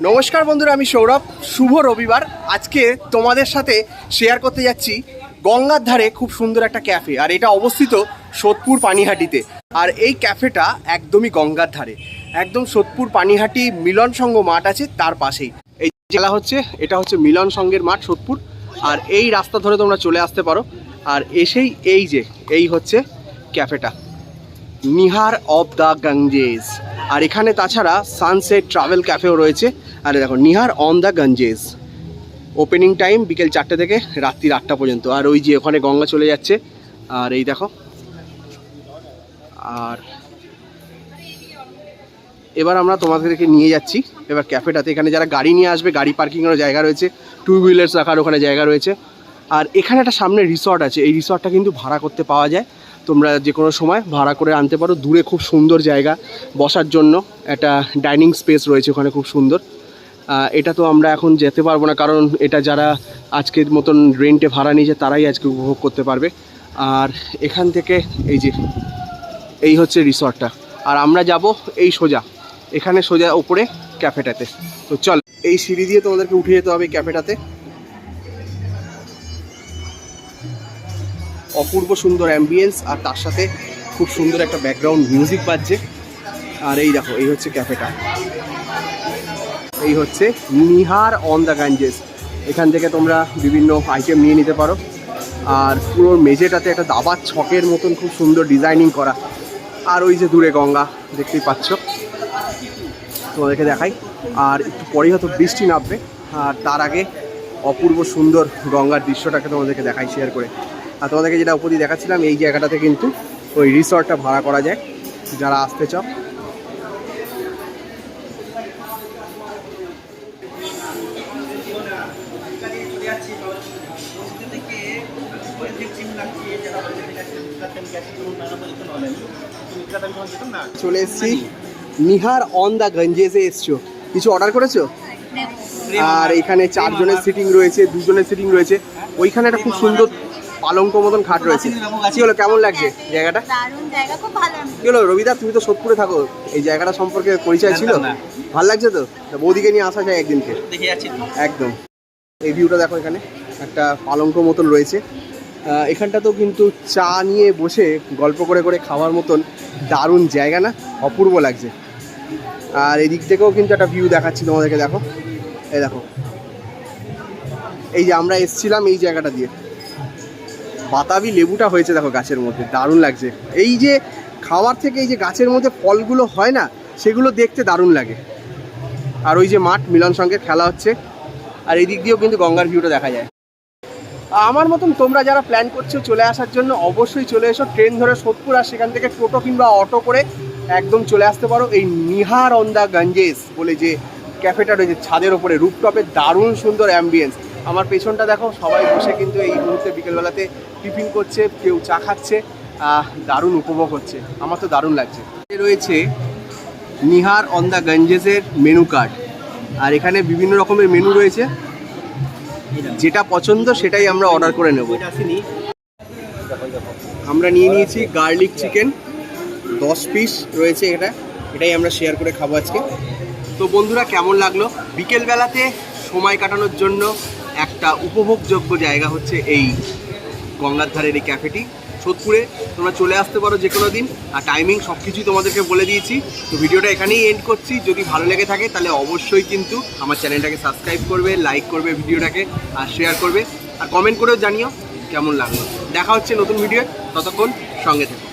নমস্কার বন্ধুরা, আমি সৌরভ। শুভ রবিবার। আজকে তোমাদের সাথে শেয়ার করতে যাচ্ছি গঙ্গার ধারে খুব সুন্দর একটা ক্যাফে আর এটা অবস্থিত সোদপুর পানিহাটিতে। আর এই ক্যাফেটা একদমই গঙ্গার ধারে। একদম সোদপুর পানিহাটি মিলন সংঘ মাঠ আছে, তার পাশেই। এই জেলা হচ্ছে, এটা হচ্ছে মিলন সংঘের মাঠ সোদপুর। আর এই রাস্তা ধরে তোমরা চলে আসতে পারো। আর এসেই এই যে, এই হচ্ছে ক্যাফেটা নিহার অফ দ্য গঞ্জেস আর এখানে তাছাড়া সানসেট ট্রাভেল ক্যাফেও রয়েছে। আর দেখো, Nihar on the Ganges opening time বিকেল চারটে থেকে রাত্রি আটটা পর্যন্ত। আর ওই যে ওখানে গঙ্গা চলে যাচ্ছে। আর এই দেখো, আর এবার আমরা তোমাদেরকে নিয়ে যাচ্ছি। এবার ক্যাফেটাতে, এখানে যারা গাড়ি নিয়ে আসবে, গাড়ি পার্কিংয়েরও জায়গা রয়েছে। টু হুইলার্স রাখার ওখানে জায়গা রয়েছে। আর এখানে একটা সামনে রিসর্ট আছে। এই রিসর্টটা কিন্তু ভাড়া করতে পাওয়া যায়। তোমরা যে কোনো সময় ভাড়া করে আনতে পারো। দূরে খুব সুন্দর জায়গা। বসার জন্য একটা ডাইনিং স্পেস রয়েছে ওখানে, খুব সুন্দর। এটা তো আমরা এখন যেতে পারব না, কারণ এটা যারা আজকের মতন রেন্টে ভাড়া নিয়েছে, তারাই আজকে উপভোগ করতে পারবে। আর এখান থেকে এই যে, এই হচ্ছে রিসর্টটা। আর আমরা যাব এই সোজা, এখানে সোজা ওপরে ক্যাফেটাতে তো চল, এই সিঁড়ি দিয়ে তোমাদেরকে উঠে যেতে হবে ক্যাফেটাতে অপূর্ব সুন্দর অ্যাম্বিয়েন্স আর তার সাথে খুব সুন্দর একটা ব্যাকগ্রাউন্ড মিউজিক বাজছে। আর এই দেখো, এই হচ্ছে ক্যাফেটা এই হচ্ছে নিহার অন দ্য গাঞ্জেস এখান থেকে তোমরা বিভিন্ন আইটেম নিয়ে নিতে পারো। আর পুরো মেঝেটাতে একটা দাবার ছকের মতন খুব সুন্দর ডিজাইনিং করা। আর ওই যে দূরে গঙ্গা, দেখতেই পাচ্ছ। তোমাদেরকে দেখাই। আর একটু পরেই হয়তো বৃষ্টি নামবে। আর তার আগে অপূর্ব সুন্দর গঙ্গার দৃশ্যটাকে তোমাদেরকে দেখাই শেয়ার করে। আর তোমাদেরকে যেটা উপদি দেখাচ্ছিলাম, এই জায়গাটাতে কিন্তু ওই রিসর্টটা ভাড়া করা যায়। যারা আসতে চাও চলে এসেছি। নিহার অন দ্য গঞ্জেসে এসছো। কিছু অর্ডার করেছ? আর এখানে চারজনের সিটিং রয়েছে দুজনের সিটিং রয়েছে। ওইখানে একটা খুব সুন্দর পালঙ্ক মতন খাট রয়েছে। কি হলো কেমন লাগছে জায়গাটা? দারুণ জায়গা খুব ভালো। কি হলো রবিদা তুমি তো সোদপুরে থাকো। এই জায়গাটা সম্পর্কে পরিচয় ছিল? ভালো লাগছে তো? তা বৌদিকে নিয়ে আসা যায় একদিনকে। একদম। এই ভিউটা দেখো এখানে। একটা পালঙ্ক মতন রয়েছে। এখানটাতেও কিন্তু চা নিয়ে বসে গল্প করে করে খাওয়ার মতন দারুণ জায়গা না? অপূর্ব লাগছে। আর এদিক থেকেও কিন্তু একটা ভিউ দেখাচ্ছি তোমাদেরকে, দেখো। এই দেখো। এই যে আমরা এসছিলাম এই জায়গাটা দিয়ে। বাতাবি লেবুটা হয়েছে দেখো গাছের মধ্যে, দারুণ লাগছে। এই যে খাওয়ার থেকে এই যে গাছের মধ্যে ফলগুলো হয় না, সেগুলো দেখতে দারুণ লাগে। আর ওই যে মাঠ মিলন সঙ্গে খেলা হচ্ছে। আর এই দিক দিয়েও কিন্তু গঙ্গার ভিউটা দেখা যায়। আমার মতন তোমরা যারা প্ল্যান করছ চলে আসার জন্য অবশ্যই চলে এসো। ট্রেন ধরে সোদপুর আর সেখান থেকে টোটো কিংবা অটো করে একদম চলে আসতে পারো। এই নিহার অন দ্য গঞ্জেস বলে যে ক্যাফেটা রয়েছে ছাদের ওপরে রুপটপে দারুণ সুন্দর অ্যাম্বিয়েন্স আমার পেছনটা দেখো, সবাই বসে কিন্তু এই মুহূর্তে বিকেলবেলাতে টিফিন করছে, কেউ চা খাচ্ছে। দারুণ উপভোগ হচ্ছে। আমার তো দারুণ লাগছে। রয়েছে নিহার অন দ্য গঞ্জেসের মেনু কার্ড আর এখানে বিভিন্ন রকমের মেনু রয়েছে। যেটা পছন্দ সেটাই আমরা অর্ডার করে নেব। আমরা নিয়ে নিয়েছি গার্লিক চিকেন দশ পিস রয়েছে এটা, এটাই আমরা শেয়ার করে খাব আজকে। তো বন্ধুরা, কেমন লাগল? বিকেলবেলাতে সময় কাটানোর জন্য একটা উপভোগযোগ্য জায়গা হচ্ছে এই গঙ্গার ধারের এই ক্যাফেটি সোদপুরে তোমরা চলে আসতে পারো যে কোনো দিন। আর টাইমিং সব কিছুই তোমাদেরকে বলে দিয়েছি। তো ভিডিওটা এখানেই এন্ড করছি। যদি ভালো লেগে থাকে তাহলে অবশ্যই কিন্তু আমার চ্যানেলটাকে সাবস্ক্রাইব করবে লাইক করবে ভিডিওটাকে, আর শেয়ার করবে। আর কমেন্ট করেও জানিও কেমন লাগল। দেখা হচ্ছে নতুন ভিডিও ততক্ষণ সঙ্গে থেকো।